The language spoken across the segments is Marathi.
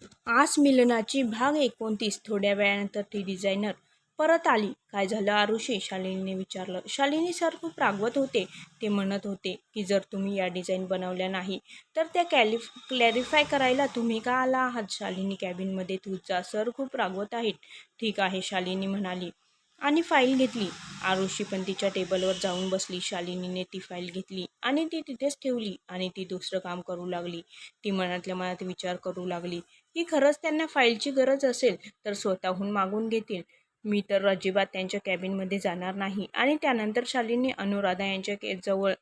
आस मिलनाची भाग एकोणतीस. थोड्या वेळानंतर ती डिझायनर परत आली. काय झालं? आरुषी शालिनीने विचारलं. शालिनी सर खूप रागवत होते. ते म्हणत होते की जर तुम्ही या डिझाईन बनवल्या नाही तर त्या कॅलिफ क्लॅरिफाय करायला तुम्ही का आला आहात? शालिनी कॅबिनमध्ये तुझा सर खूप रागवत आहेत. ठीक आहे शालिनी म्हणाली. आणि फाईल घेतली. आरुषी पण तिच्या टेबलवर जाऊन बसली. शालिनीने ती फाईल घेतली आणि ती तिथेच ठेवली आणि ती दुसरं काम करू लागली. ती मनातल्या मनात विचार करू लागली. की खरंच त्यांना फाईलची गरज असेल तर स्वतःहून मागून घेतील. मी तर अजिबात त्यांच्या कॅबिनमध्ये जाणार नाही आणि त्यानंतर शालिनी अनुराधा यांच्या के जवळ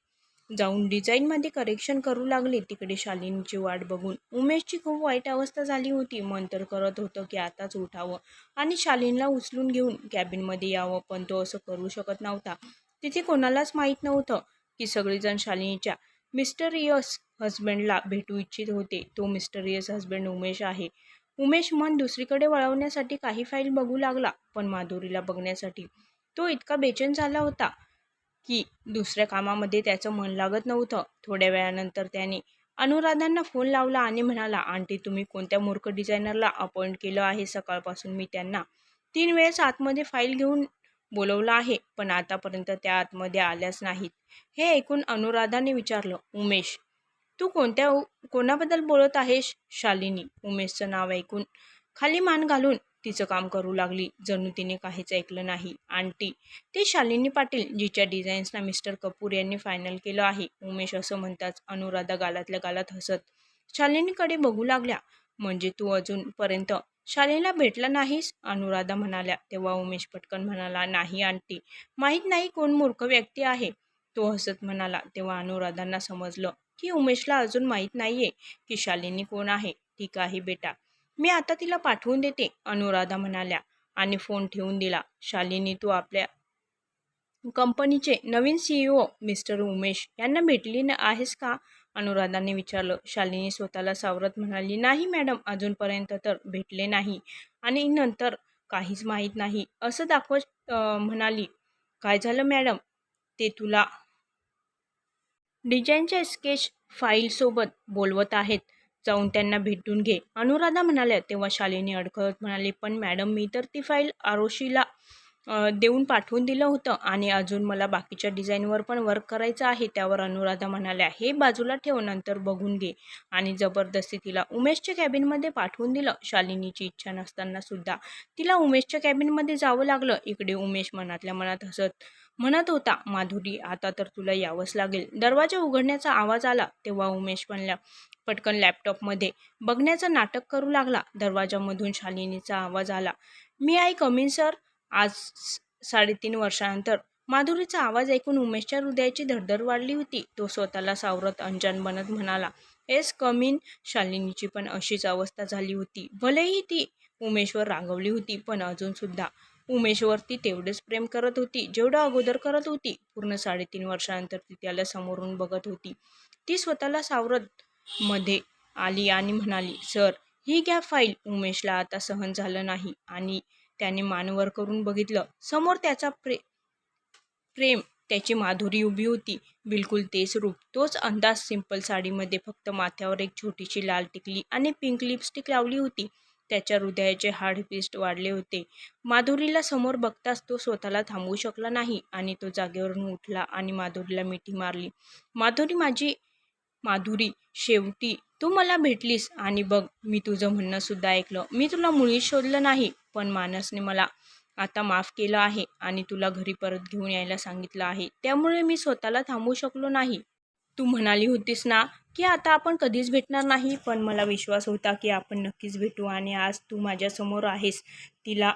जाऊन डिझाईनमध्ये करेक्शन करू लागले. तिकडे शालिनीची वाट बघून उमेशची खूप वाईट अवस्था झाली होती. मन तर करत होतं की आताच उठावं आणि शालिनीला उचलून घेऊन कॅबिनमध्ये यावं पण तो असं करू शकत नव्हता. तिथे कोणालाच माहीत नव्हतं की सगळेजण शालिनीच्या मिस्टर यस हस्बंडला भेटू इच्छित होते. तो मिस्टरियस हस्बंड उमेश आहे. उमेश मन दुसरीकडे वळवण्यासाठी काही फाईल बघू लागला पण माधुरीला बघण्यासाठी तो इतका बेचैन झाला होता की दुसऱ्या कामामध्ये त्याचं मन लागत नव्हतं. थोड्या वेळानंतर त्याने अनुराधांना फोन लावला आणि म्हणाला आंटी तुम्ही कोणत्या मूर्ख डिझायनरला अपॉइंट केलं आहे? सकाळपासून मी त्यांना तीन वेळेस आतमध्ये फाईल घेऊन बोलवलं आहे पण आतापर्यंत त्या आतमध्ये आल्याच नाहीत. हे ऐकून अनुराधाने विचारलं उमेश तू कोणत्या कोणाबद्दल बोलत आहेस? शालिनी उमेशचं नाव ऐकून खाली मान घालून तिचं काम करू लागली. जणू तिने काहीच ऐकलं नाही. आंटी ते शालिनी पाटील जिच्या डिझाईन्सना मिस्टर कपूर यांनी फायनल केलं आहे. उमेश असं म्हणताच अनुराधा गालातल्या गालात हसत शालिनीकडे बघू लागल्या. म्हणजे तू अजूनपर्यंत शालिनीला भेटला नाहीस? अनुराधा म्हणाल्या. तेव्हा उमेश पटकन म्हणाला नाही आंटी. माहीत नाही कोण मूर्ख व्यक्ती आहे. तो हसत म्हणाला. तेव्हा अनुराधांना समजलं की उमेशला अजून माहीत नाहीये की शालिनी कोण आहे. ठीक आहे बेटा. मी आता तिला पाठवून देते अनुराधा म्हणाल्या आणि फोन ठेवून दिला. शालिनी तू आपल्या कंपनीचे नवीन सीईओ मिस्टर उमेश यांना भेटली न आहेस का? अनुराधाने विचारलं. शालिनी स्वतःला सावरत म्हणाली नाही मॅडम अजूनपर्यंत तर भेटले नाही आणि नंतर काहीच माहीत नाही. असं दाखवत म्हणाली. काय झालं मॅडम? ते तुला डिझाईनच्या स्केच फाईलसोबत बोलवत आहेत. जाऊन त्यांना भेटून घे. अनुराधा म्हणाल्या तेव्हा शालिनी अडखळत म्हणाले पण मॅडम मी तर ती फाईल आरोशीला देऊन पाठवून दिलं होतं आणि अजून मला बाकीच्या डिझाईनवर पण वर्क करायचं आहे. त्यावर अनुराधा म्हणाल्या हे बाजूला ठेव नंतर बघून घे. आणि जबरदस्ती तिला उमेशच्या कॅबिनमध्ये पाठवून दिलं. शालिनीची इच्छा नसताना सुद्धा तिला उमेशच्या कॅबिनमध्ये जावं लागलं. इकडे उमेश मनातल्या मनात हसत म्हणत होता माधुरी आता तर तुला यावंच लागेल. दरवाजा उघडण्याचा आवाज आला तेव्हा उमेश म्हणल्या पटकन लॅपटॉपमध्ये बघण्याचं नाटक करू लागला. दरवाजामधून शालिनीचा आवाज आला मी आई कमीन सर आज साडेतीन वर्षानंतर. माधुरीचा आवाज ऐकून उमेशच्या हृदयाची धडधड वाढली होती. तो स्वतःला सावरत अंजान बनत म्हणाला एस कमीन. शालिनीची पण अशीच अवस्था झाली होती. भलेही ती उमेशवर रागवली होती पण अजूनसुद्धा उमेशवरती तेवढेच प्रेम करत होती. जेवढं अगोदर करत होती पूर्ण साडेतीन वर्षानंतर ती त्याला समोरून बघत होती. ती स्वतःला सावरत मध्ये आली आणि म्हणाली सर ही घ्या फाईल. उमेशला आता सहन झालं नाही. आणि त्याने मानवर करून बघितलं समोर त्याचा प्रे प्रेम त्याची माधुरी उभी होती. बिलकुल तेच रूप तोच अंदाज. सिंपल साडीमध्ये फक्त माथ्यावर एक छोटीशी लाल टिकली आणि पिंक लिपस्टिक लावली होती. त्याच्या हृदयाचे हाडपिस्ट वाढले होते. माधुरीला समोर बघताच तो स्वतःला थांबवू शकला नाही आणि तो जागेवरून उठला आणि माधुरीला मिठी मारली. माधुरी माझी माधुरी शेवटी तू मला भेटलीस आणि बघ मी तुझं म्हणणं सुद्धा ऐकलं. मी तुला मुळीच शोधलं नाही पण मानसने मला आता माफ केलं आहे आणि तुला घरी परत घेऊन यायला सांगितलं आहे. त्यामुळे मी स्वतःला थांबवू शकलो नाही. तू म्हणाली होतीस ना की आता आपण कधीच भेटणार नाही पण मला विश्वास होता की आपण नक्कीच भेटू आणि आज तू माझ्यासमोर आहेस. तिला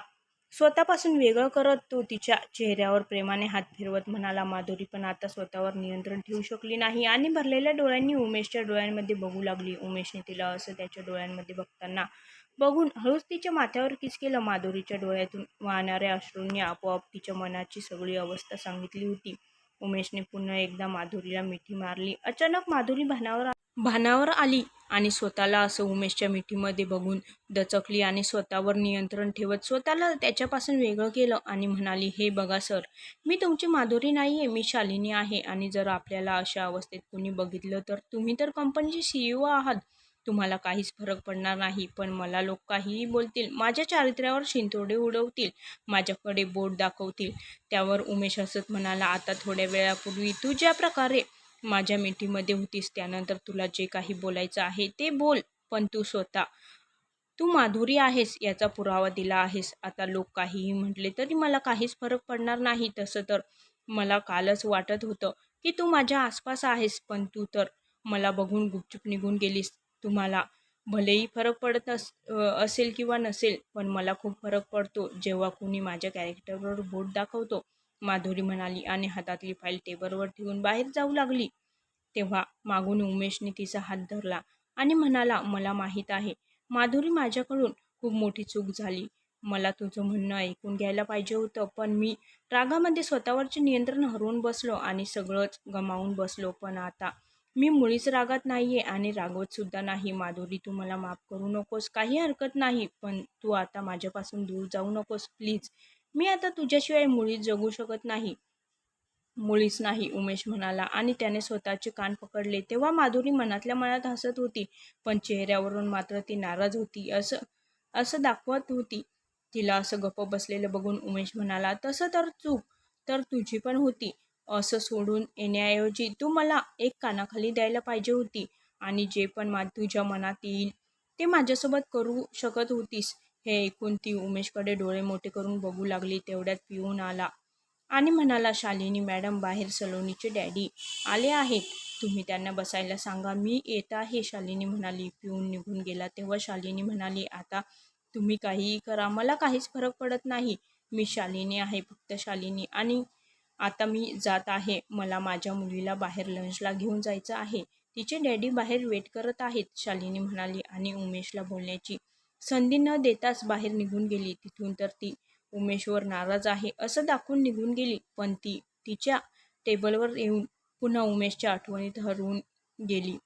स्वतःपासून वेगळं करत तो तिच्या चेहऱ्यावर प्रेमाने हात फिरवत म्हणाला माधुरी पण आता स्वतःवर नियंत्रण ठेवू शकली नाही. आणि भरलेल्या डोळ्यांनी उमेशच्या डोळ्यांमध्ये बघू लागली. उमेशने तिला असं त्याच्या डोळ्यांमध्ये बघताना बघून हळूच तिच्या माथ्यावर किस केलं. माधुरीच्या डोळ्यातून वाहणाऱ्या अश्रूंनी आपोआप तिच्या मनाची सगळी अवस्था सांगितली होती. उमेशने पुन्हा एकदा माधुरीला मिठी मारली. अचानक माधुरी भानावर भानावर आली आणि स्वतःला असं उमेशच्या मिठीमध्ये बघून दचकली आणि स्वतःवर नियंत्रण ठेवत स्वतःला त्याच्यापासून वेगळं केलं आणि म्हणाली हे बघा सर मी तुमची माधुरी नाही आहे मी शालिनी आहे आणि जर आपल्याला अशा अवस्थेत कुणी बघितलं तर तुम्ही तर कंपनीचे सी ई ओ आहात. तुम्हाला काहीच फरक पडणार नाही पण मला लोक काहीही बोलतील माझ्या चारित्र्यावर शिंतोडे उडवतील माझ्याकडे बोट दाखवतील. त्यावर उमेश हसत म्हणाला आता थोड्या वेळापूर्वी तू ज्या प्रकारे माझ्या मिठीमध्ये होतीस त्यानंतर तुला जे काही बोलायचं आहे ते बोल पण तू स्वतः तू माधुरी आहेस याचा पुरावा दिला आहेस. आता लोक काहीही म्हटले तरी मला काहीच फरक पडणार नाही. तसं तर मला कालच वाटत होतं की तू माझ्या आसपास आहेस पण तू तर मला बघून गुपचूप निघून गेलीस. तुम्हाला भलेही फरक पडत अस असेल किंवा नसेल पण मला खूप फरक पडतो. जेव्हा कुणी माझ्या कॅरेक्टरवर बोट दाखवतो माधुरी म्हणाली आणि हातातली फाईल टेबलवर ठेवून बाहेर जाऊ लागली. तेव्हा मागून उमेशने तिचा हात धरला आणि म्हणाला मला माहीत आहे माधुरी माझ्याकडून खूप मोठी चूक झाली. मला तुझं म्हणणं ऐकून घ्यायला पाहिजे होतं पण मी रागामध्ये स्वतःवरचे नियंत्रण हरवून बसलो आणि सगळंच गमावून बसलो. पण आता मी मुळीच रागात नाही आहे आणि रागवतसुद्धा नाही. माधुरी तू मला माफ करू नकोस. काही हरकत नाही पण तू आता माझ्यापासून दूर जाऊ नकोस प्लीज. मी आता तुझ्याशिवाय मुळीच जगू शकत नाही. मुळीच नाही उमेश म्हणाला. आणि त्याने स्वतःचे कान पकडले. तेव्हा माधुरी मनातल्या मनात हसत होती पण चेहऱ्यावरून मात्र ती नाराज होती. असं असं दाखवत होती. तिला असं गप्प बसलेलं बघून उमेश म्हणाला तसं तर चूक तर तुझी पण होती. असं सोडून येण्याऐवजी तू मला एक कानाखाली द्यायला पाहिजे होती आणि जे पण मा तुझ्या मनात येईल ते माझ्यासोबत करू शकत होतीस. हे ऐकून ती उमेशकडे डोळे मोठे करून बघू लागली. तेवढ्यात पिऊन आला आणि म्हणाला शालिनी मॅडम बाहेर सलोनीचे डॅडी आले आहेत. तुम्ही त्यांना बसायला सांगा. मी येत आहे. शालिनी म्हणाली. पिऊन निघून गेला. तेव्हा शालिनी म्हणाली आता तुम्ही काहीही करा. मला काहीच फरक पडत नाही. मी शालिनी आहे फक्त शालिनी आणि आता मी जात आहे. मला माझ्या मुलीला बाहेर लंचला घेऊन जायचं आहे. तिचे डॅडी बाहेर वेट करत आहेत शालिनी म्हणाली आणि उमेशला बोलण्याची संधी न देताच बाहेर निघून गेली. तिथून तर ती उमेशवर नाराज आहे असं दाखवून निघून गेली. पण ती तिच्या टेबलवर येऊन पुन्हा उमेशच्या आठवणीत हरवून गेली.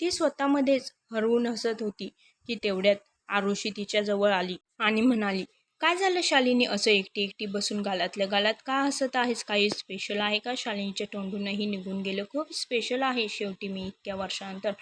ती स्वतःमध्येच हरवून हसत होती की तेवढ्यात आरुषी तिच्याजवळ आली आणि म्हणाली काय झालं शालिनी असं एकटी एकटी बसून गालातल्या गालात? का हसत आहेस? काही स्पेशल आहे का? शालिनीच्या तोंडूनही निघून गेलं. खूप स्पेशल आहे शेवटी मी इतक्या वर्षानंतर.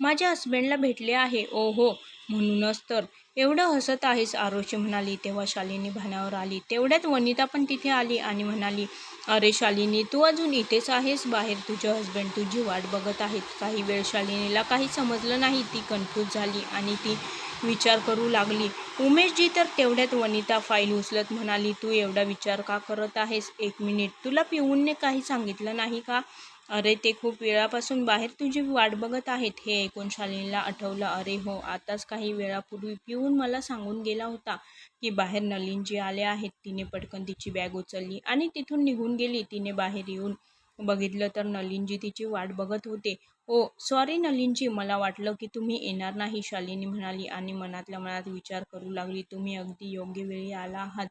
माझ्या हस्बंडला भेटले आहे. ओ हो म्हणूनच तर. एवढं हसत आहेस आरोशी म्हणाली. तेव्हा शालिनी भानावर आली. तेवढ्यात वनिता पण तिथे आली आणि म्हणाली अरे शालिनी तू अजून इथेच आहेस? बाहेर तुझे हस्बंड तुझी वाट बघत आहेत. काही वेळ शालिनीला काही समजलं नाही. ती कन्फ्यूज झाली आणि ती विचार करू लागली. उमेशजी तर तेवढ्यात वनिता फाईल उचलत म्हणाली तू एवढा विचार का करत आहेस? एक मिनिट. तुला पिऊनने काही सांगितलं नाही का? अरे ते खूप वेळापासून बाहेर तुझी वाट बघत आहेत. हे ऐकून शालिनीला आठवलं अरे हो आताच काही वेळापूर्वी पिऊन मला सांगून गेला होता की बाहेर नलिनजी आले आहेत. तिने पटकन तिची बॅग उचलली आणि तिथून निघून गेली. तिने बाहेर येऊन बघितलं तर नलिनजी तिची वाट बघत होते. ओ सॉरी नलिनजी मला वाटलं की तुम्ही येणार नाही शालिनी म्हणाली आणि मनातल्या मनात विचार करू लागली. तुम्ही अगदी योग्य वेळी आला आहात.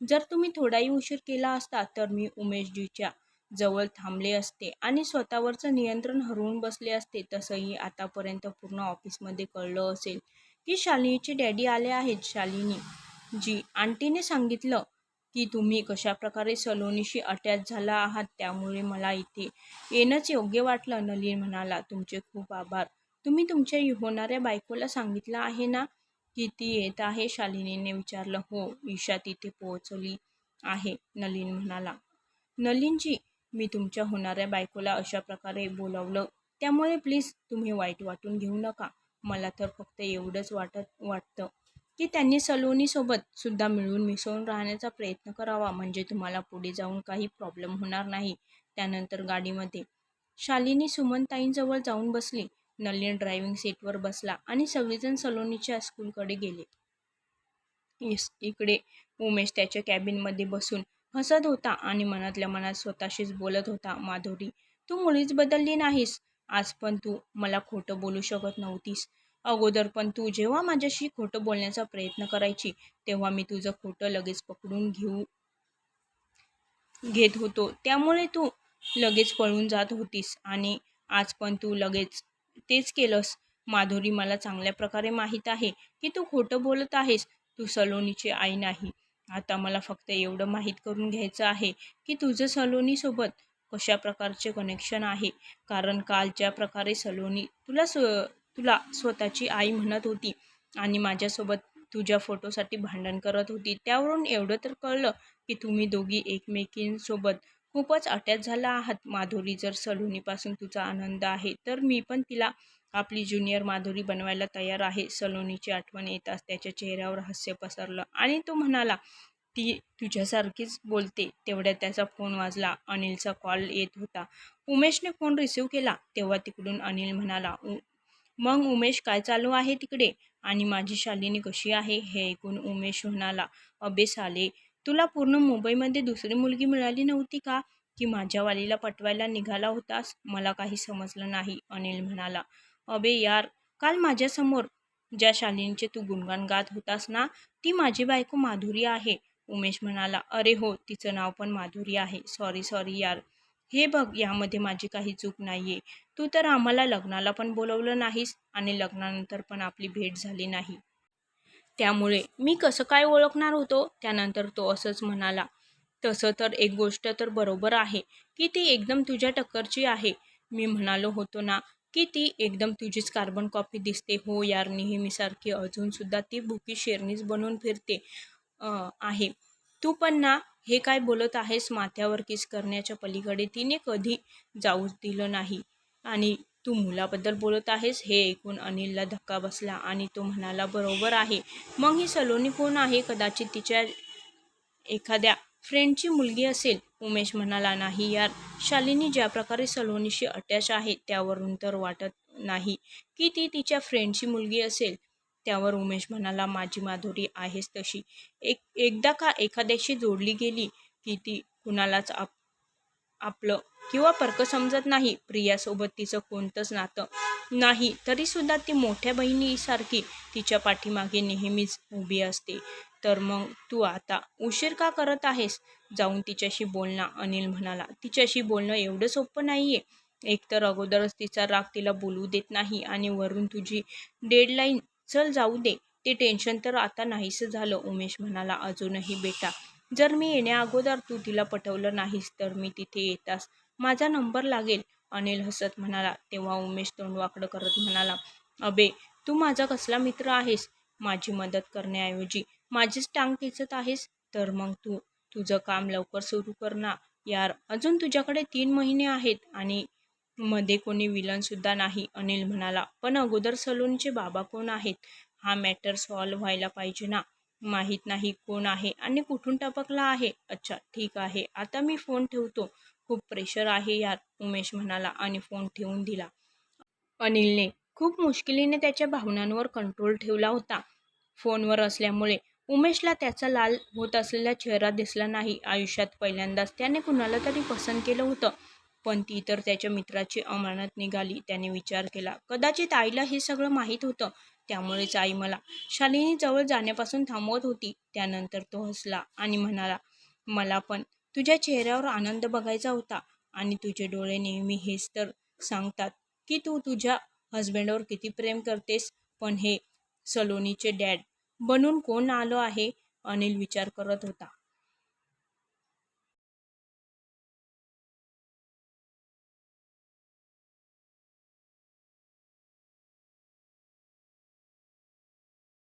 जर तुम्ही थोडाही उशीर केला असता तर मी उमेशजीच्या जवळ थांबले असते आणि स्वतःवरचं नियंत्रण हरवून बसले असते. तसंही आतापर्यंत पूर्ण ऑफिसमध्ये कळलं असेल की शालिनीचे डॅडी आले आहेत. शालिनी जी आंटीने सांगितलं की तुम्ही कशाप्रकारे सलोनीशी अटॅच झाला आहात त्यामुळे मला इथे येणंच योग्य वाटलं नलीन म्हणाला. तुमचे खूप आभार. तुम्ही तुमच्या होणाऱ्या बायकोला सांगितलं आहे ना? की ती येत आहे? शालिनीने विचारलं. हो ईशा तिथे पोहोचली आहे नलीन म्हणाला. नलीनजी मी तुमच्या होणाऱ्या बायकोला अशा प्रकारे बोलावलं. त्यामुळे प्लीज तुम्ही वाईट वाटून घेऊ नका. मला तर फक्त एवढंच वाटत वाटतं. की त्यांनी सलोनीसोबत सुद्धा मिळून मिसळून राहण्याचा प्रयत्न करावा. म्हणजे तुम्हाला पुढे जाऊन काही प्रॉब्लेम होणार नाही. त्यानंतर गाडीमध्ये. शालिनी सुमनताईंजवळ जाऊन बसली. नलिन ड्रायव्हिंग सीटवर बसला आणि सगळेजण सलोनीच्या स्कूलकडे गेले. इकडे उमेश त्याच्या कॅबिनमध्ये बसून हसत होता आणि मनातल्या मनात स्वतःशीच बोलत होता माधुरी तू मुळीच बदलली नाहीस. आज पण तू मला खोटं बोलू शकत नव्हतीस. अगोदर पण तू जेव्हा माझ्याशी खोटं बोलण्याचा प्रयत्न करायची तेव्हा मी तुझं खोटं लगेच पकडून घेऊ घेत होतो. त्यामुळे तू लगेच पळून जात होतीस आणि आज पण तू लगेच तेच केलंस. माधुरी मला चांगल्या प्रकारे माहीत आहे की तू खोटं बोलत आहेस. तू सलोनीची आई नाही. आता मला फक्त एवढं माहीत करून घ्यायचं आहे की तुझं सलोनीसोबत कशा प्रकारचे कनेक्शन आहे? कारण काल ज्या प्रकारे सलोनी तुला स तुला स्वतःची आई म्हणत होती आणि माझ्यासोबत तुझ्या फोटोसाठी भांडण करत होती. त्यावरून एवढं तर कळलं की तुम्ही दोघी एकमेकींसोबत खूपच अटॅच झाला आहात. माधुरी जर सलोनीपासून तुझा आनंद आहे तर मी पण तिला आपली ज्युनियर माधुरी बनवायला तयार आहे. सलोनीची आठवण येताच त्याच्या चेहऱ्यावर हास्य पसरलं आणि तो म्हणाला ती तुझ्यासारखीच बोलते. तेवढ्यात त्याचा फोन वाजला. अनिलचा कॉल येत होता. उमेशने फोन रिसीव केला. तेव्हा तिकडून अनिल म्हणाला "उ- मग उमेश काय चालू आहे तिकडे? आणि माझी शालिनी कशी आहे? हे ऐकून उमेश म्हणाला अबे साले तुला पूर्ण मुंबईमध्ये दुसरी मुलगी मिळाली नव्हती का? की माझ्या वालीला पटवायला निघाला होतास? मला काही समजलं नाही अनिल म्हणाला. अबे यार काल माझ्यासमोर ज्या शालिनीचे तू गुणगान गात होतास ना ती माझी बायको माधुरी आहे उमेश म्हणाला. अरे हो तिचं नाव पण माधुरी आहे. सॉरी सॉरी यार. हे बघ यामध्ये माझी काही चूक नाही आहे तू तर आम्हाला लग्नाला पण बोलवलं नाहीस आणि लग्नानंतर पण आपली भेट झाली नाही. त्यामुळे मी कसं काय ओळखणार होतो? त्यानंतर तो असंच म्हणाला. तसं तर एक गोष्ट तर बरोबर आहे की ती एकदम तुझ्या टक्करची आहे. मी म्हणालो होतो ना की ती एकदम तुझीच कार्बन कॉपी दिसते. हो यार नेहमीसारखी अजूनसुद्धा ती भुकी शेरणीच बनून फिरते आहे. तू पण ना हे काय बोलत आहेस माथ्यावर किस करण्याच्या पलीकडे तिने कधी जाऊच दिलं नाही. आणि तू मुलाबद्दल बोलत आहेस हे ऐकून अनिलला धक्का बसला आणि तो म्हणाला बरोबर आहे. मग ही सलोनी कोण आहे? कदाचित तिच्या एखाद्या फ्रेंडची मुलगी असेल. उमेश म्हणाला नाही यार. शालिनी ज्या प्रकारे सलोनीशी अटॅच आहे त्यावरून तर वाटत नाही की ती तिच्या फ्रेंडची मुलगी असेल. त्यावर उमेश म्हणाला माझी माधुरी आहेस तशी. एक एकदा का एखाद्याशी जोडली गेली की ती कुणालाच आप आपलं किंवा परक समजत नाही. प्रियासोबत तिचं कोणतंच नातं नाही. तरीसुद्धा ती मोठ्या बहिणीसारखी तिच्या पाठीमागे नेहमीच उभी असते. तर मग तू आता उशीर का करत आहेस जाऊन तिच्याशी बोलणं अनिल म्हणाला. तिच्याशी बोलणं एवढं सोपं नाही आहे एकतर अगोदरच तिचा राग तिला बोलू देत नाही आणि वरून तुझी डेडलाईन चल जाऊ दे. ते टेन्शन तर आता नाहीसं झालं उमेश म्हणाला. अजूनही बेटा. जर मी येण्याअगोदर तू तिला पटवलं नाहीस तर मी तिथे येतास. माझा नंबर लागेल. अनिल हसत म्हणाला. तेव्हा उमेश तोंडवाकडं करत म्हणाला अबे तू माझा कसला मित्र आहेस? माझी मदत करण्याऐवजी माझीच टांग खेचत आहेस? तर मग तू तुझं काम लवकर सुरू कर ना. यार अजून तुझ्याकडे तीन महिने आहेत आणि मध्ये कोणी विलनसुद्धा नाही अनिल म्हणाला. पण अगोदर सलूनचे बाबा कोण आहेत? हा मॅटर सॉल्व्ह व्हायला पाहिजे ना? माहीत नाही कोण आहे आणि कुठून टपकला आहे? अच्छा ठीक आहे. आता मी फोन ठेवतो. खूप प्रेशर आहे यार उमेश म्हणाला आणि फोन ठेवून दिला. अनिलने खूप मुश्किलीने त्याच्या भावनांवर कंट्रोल ठेवला होता. फोनवर असल्यामुळे उमेशला त्याचा लाल होत असलेला चेहरा दिसला नाही. आयुष्यात पहिल्यांदाच त्याने कुणाला तरी पसंत केलं होतं. पण ती तर त्याच्या मित्राची अमानत निघाली. त्याने विचार केला कदाचित आईला हे सगळं माहीत होतं. त्यामुळेच आई मला शालिनी जवळ जाण्यापासून थांबवत होती. त्यानंतर तो हसला आणि म्हणाला मला पण. तुझ्या चेहऱ्यावर आनंद बघायचा होता आणि तुझे डोळे नेहमी हेच तर सांगतात की तू तुझ्या हस्बंडवर किती प्रेम करतेस. पण हे सलोनीचे डॅड बनून कोण आलो आहे? अनिल विचार करत होता.